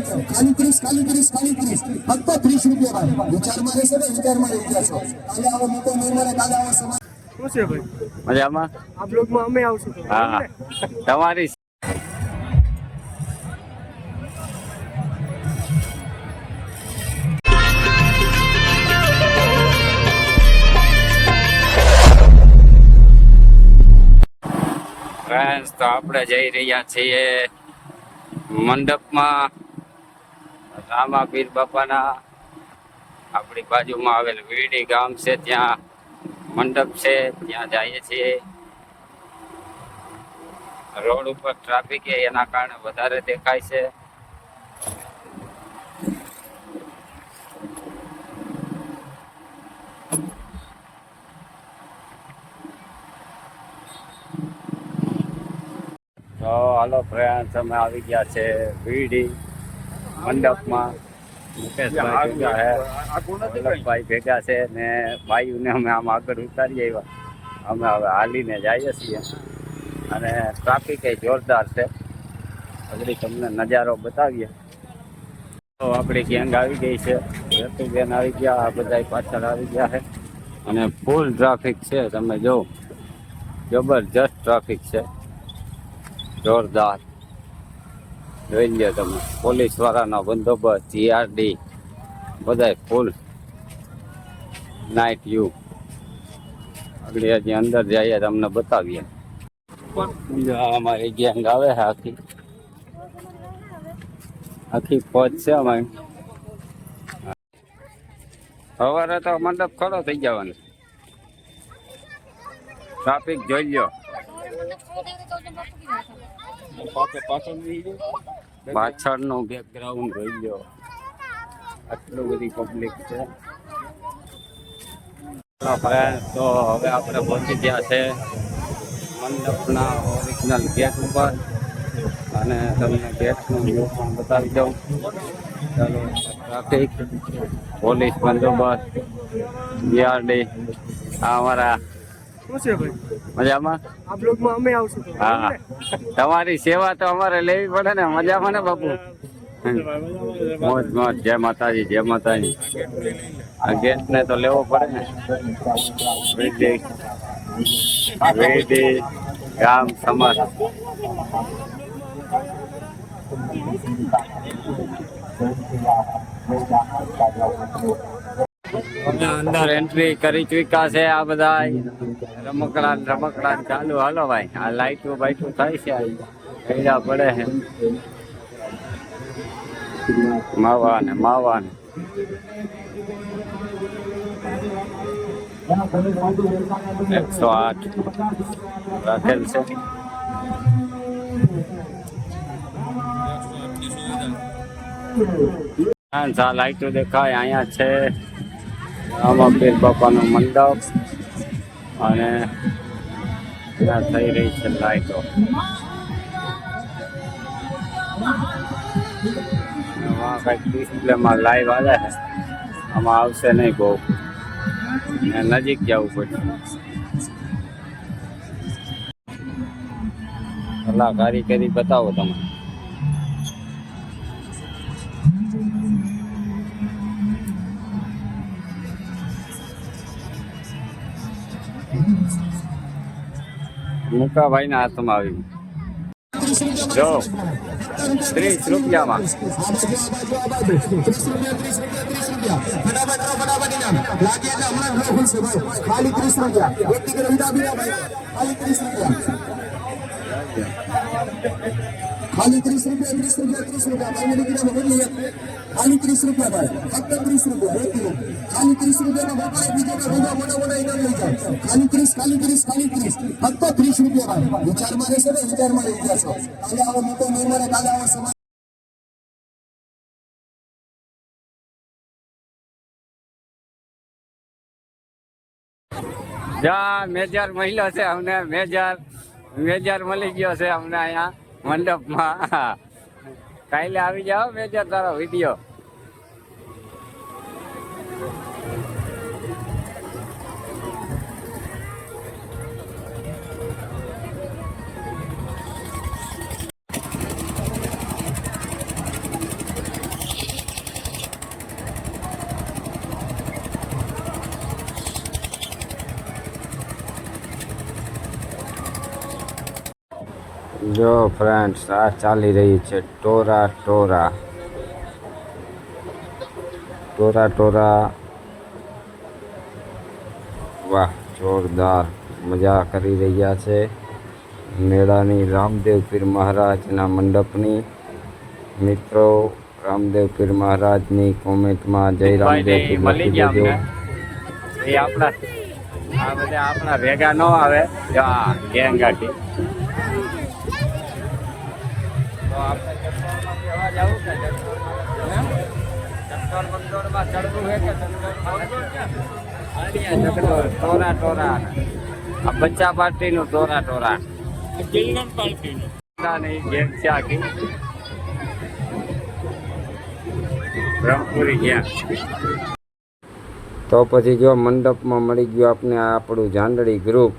ખાલી ત્રીસ ખાલી ત્રીસ ખાલી ત્રીસ ફક્ત ત્રીસ રૂપિયા વિચારમાં રહેશે ને વિચારમાં રહી છો કાલે આવો મોટો મહેમાન કાલે આવો સમાજ તમારી તો આપણે જઈ રહ્યા છીએ મંડપમાં. રામાપીર બાપાના આપણી બાજુમાં આવેલ વીડી ગામ છે, ત્યાં મંડપ છે, ત્યાં જઈએ છીએ. રોડ ઉપર ટ્રાફિક એ એના કારણે વધારે દેખાય છે. તો હાલો ફ્રેન્ડ્સ અમે આવી ગયા છે વીડી. મંડપમાં મુકેશભાઈ ભેગા છે. ને ભાઈઓને અમે આમ આગળ ઉતારી આવ્યા. અમે હવે હાલીને જઈએ છીએ. અને ટ્રાફિક જોરદાર છે. આગળ તમને નજારો બતાવીએ. તો આપણી ગેંગ આવી ગઈ છે. હેતુબેન આવી ગયા, આ બધા પાછળ આવી ગયા છે. અને ફૂલ ટ્રાફિક છે, તમે જો જબરજસ્ત ટ્રાફિક છે. જોરદાર. જોઈ લ્યો તમે. પોલીસ વાળાનો બંદોબસ્ત જીઆરડી બધા ફૂલ નાઇટ યુ આગળ હજી અંદર જઈએ તમને બતાવીએ. અમારી ગેંગ આવે છે આખી. આખી ફોજ છે અમારી. સવારે તો મંડપ ખડો થઈ જવાનો. ટ્રાફિક જોઈ લ્યો. પાછળનું બેકગ્રાઉન્ડ રહી ગયો. આટલું બધી પબ્લિક છે. તો હવે આપણે પહોંચી ગયા છે મંડપના ઓરિજિનલ ગેટ ઉપર. અને તમને ગેટનું વ્યૂ પણ બતાવી દઉં. ચાલો ટ્રાફિક પોલીસ બંદોબસ્ત બીઆરડી આ અમારા શું છે ભાઈ? મજામાં? આ બ્લોગમાં અમે આવશું હા તમારી સેવા તો અમારે લેવી પડે ને. મજામાં ને બાપુ? મોજ મોજ. જય માતાજી જય માતાજી. આ ગેટ ને તો લેવો પડે ને. વેદી. ગામ સમાજ. અમે અંદર એન્ટ્રી કરી ચૂક્યા છે આ બધા. રમકડા રમકડા ચાલુ. હાલો ભાઈ, આ લાઈટો બાઈટો થાય છે કઈડા પડે છે. માવા ને માવા ને એકસો આઠ. રાખેલ છે. લાઈટો દેખાય. અહીંયા છે. રામાપીર બાપાનો મંડપ અને ત્યાં થઈ રહી છે લાઈટો. આમાં કંઈક ડિસ્પ્લેમાં લાઈવ આવે છે. આમાં આવશે નહીં બહુ. ને નજીક જવું પડશે. કલાકારી કરી બતાવો તમે. મુકાભાઈ ના હાથમાં આવી. જો ત્રીસ રૂપિયામાં. ખાલી ત્રીસ રૂપિયા ખાલી ત્રીસ રૂપિયા ત્રીસ રૂપિયા ત્રીસ રૂપિયા ભાઈ મને કીધા બોલીએ ખાલી ત્રીસ રૂપિયા ભાઈ ફક્ત ત્રીસ રૂપિયા એક કિલો ખાલી ત્રીસ રૂપિયાનો બાપા બીજો બધા મોટા મોટા ઇનામ લઈ જાઓ ખાલી ત્રીસ ખાલી ત્રીસ ખાલી ત્રીસ ફક્ત ત્રીસ રૂપિયા ભાઈ વિચારમાં રહેશે ને વિચારમાં રહી ગયા છો કાલે આવો મોટો મહેમાન કાલે આવો સમાજ જા મેજર મહિલો છે અમને મેજર મેજર મળી ગયો છે અમને અહીંયા મંડપમાં. કાલે આવી જાઓ મેજર તારો વીડિયો જો ફ્રેન્ડ્સ આ ચાલી રહી છે. ટોરા ટોરા. ટોરા ટોરા. વાહ જોરદાર. મજા કરી રહ્યા છે. મેળાની રામદેવ પીર મહારાજના મંડપની. મિત્રો રામદેવ પીર મહારાજની કોમેન્ટમાં જય રામદેવ પીર મળી ગયા એ આપણા આ બધા આપણા ભેગા ન આવે. જો ટોરા બચ્ચા પાર્ટીનું ટોરા ટોરા ની તો પછી જો મંડપમાં મળી ગયું આપને આપણું જાંડળી ગ્રુપ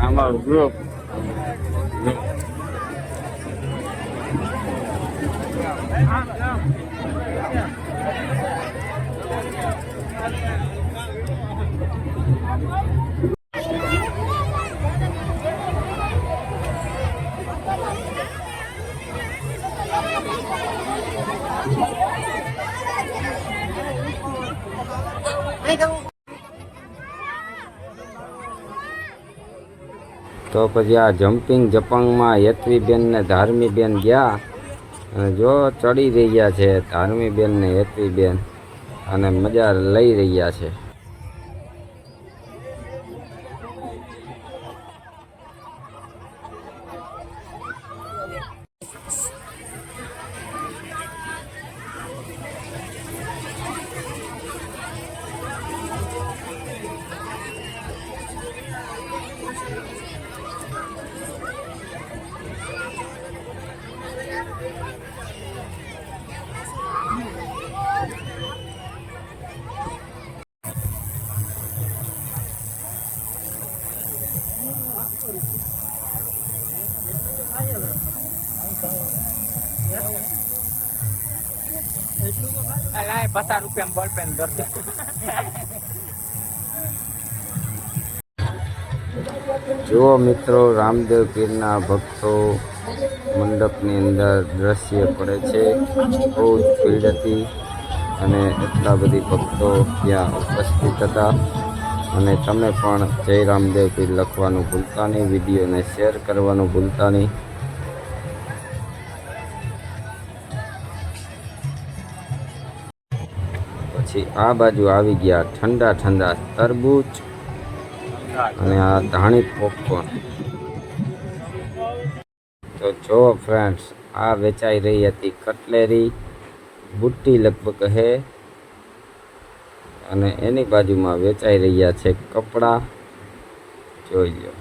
અમારું ગ્રુપ તો પછી આ જમ્પિંગ જપંગમાં હેતવીબેન ને ધાર્મીબેન ગયા. અને જો ચડી રહ્યા છે ધાર્મીબેન ને હેતવીબેન અને મજા લઈ રહ્યા છે. પચાસ રૂપિયા બોલ પેન જુઓ મિત્રો, રામદેવ પીરના ભક્તો મંડપની અંદર દ્રશ્ય પડે છે. બહુ જ ભીડ હતી અને એટલા બધી ભક્તો ત્યાં ઉપસ્થિત હતા. અને તમે પણ જય રામદેવ પીર લખવાનું ભૂલતા નહીં, વિડીયોને શેર કરવાનું ભૂલતા નહીં. પછી આ બાજુ આવી ગયા ઠંડા ઠંડા તરબૂચ અને આ ધાણી પોપકોર્ન તો જો ફ્રેન્ડ્સ આ વેચાઈ રહી હતી કટલેરી. બુટ્ટી લગભગ હે. અને એની બાજુમાં વેચાઈ રહ્યા છે કપડાં. જોઈ લો.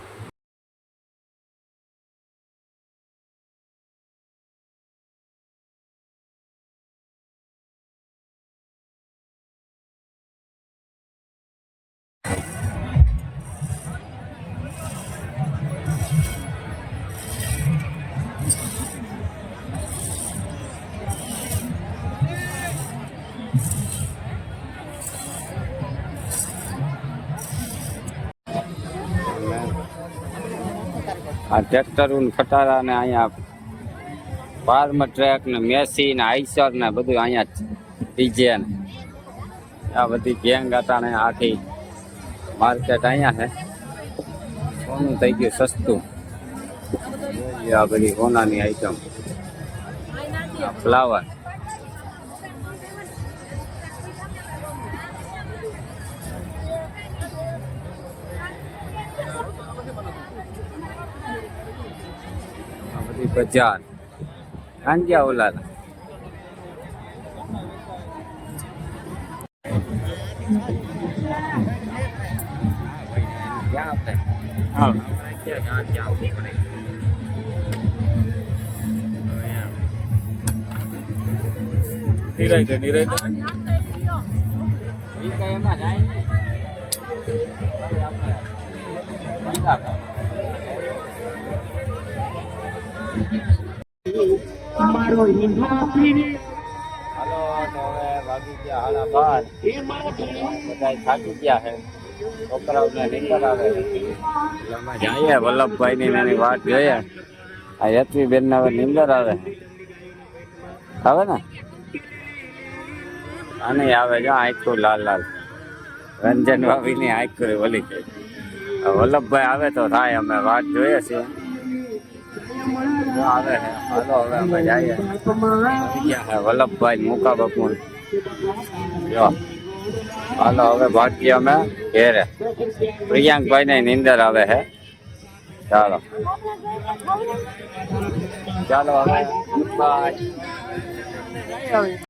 આ ટ્રેક્ટર ખટારા ને અહીંયા ફાર્મ ટ્રેક ને મેસી ને આઈસર ને બધું અહીંયા ડીજે ને. આ બધી ગેંગ હતા ને આખી માર્કેટ અહીંયા છે. સોનું થઈ ગયું સસ્તું. આ બધી સોનાની આઈટમ ફ્લાવર બધી બજાર કાંજ્યા ઓલા ક્યાં આપણે હા ક્યાં ક્યાં આવવું પડે નિરાય નિરાય ઈ કઈ એમાં જાય નહીં. ને એની વાત જોઈએ. આ યત્વી બેન નીંદર આવે. આવે ને? અને આવે જો આખું લાલ લાલ. રંજન ભાભીની આખું વલી વલ્લભભાઈ આવે તો થાય અમે વાત જોઈએ છીએ. આવે છે. હાલો હવે અમે જઈએ. આવી ગયા છે વલ્લભભાઈ મુકા બાપુ જો. હાલો હવે ભાગ્ય અમે ઘેરે. પ્રિયાંકભાઈ ને નીંદર આવે છે. ચાલો. ચાલો હવે. બાય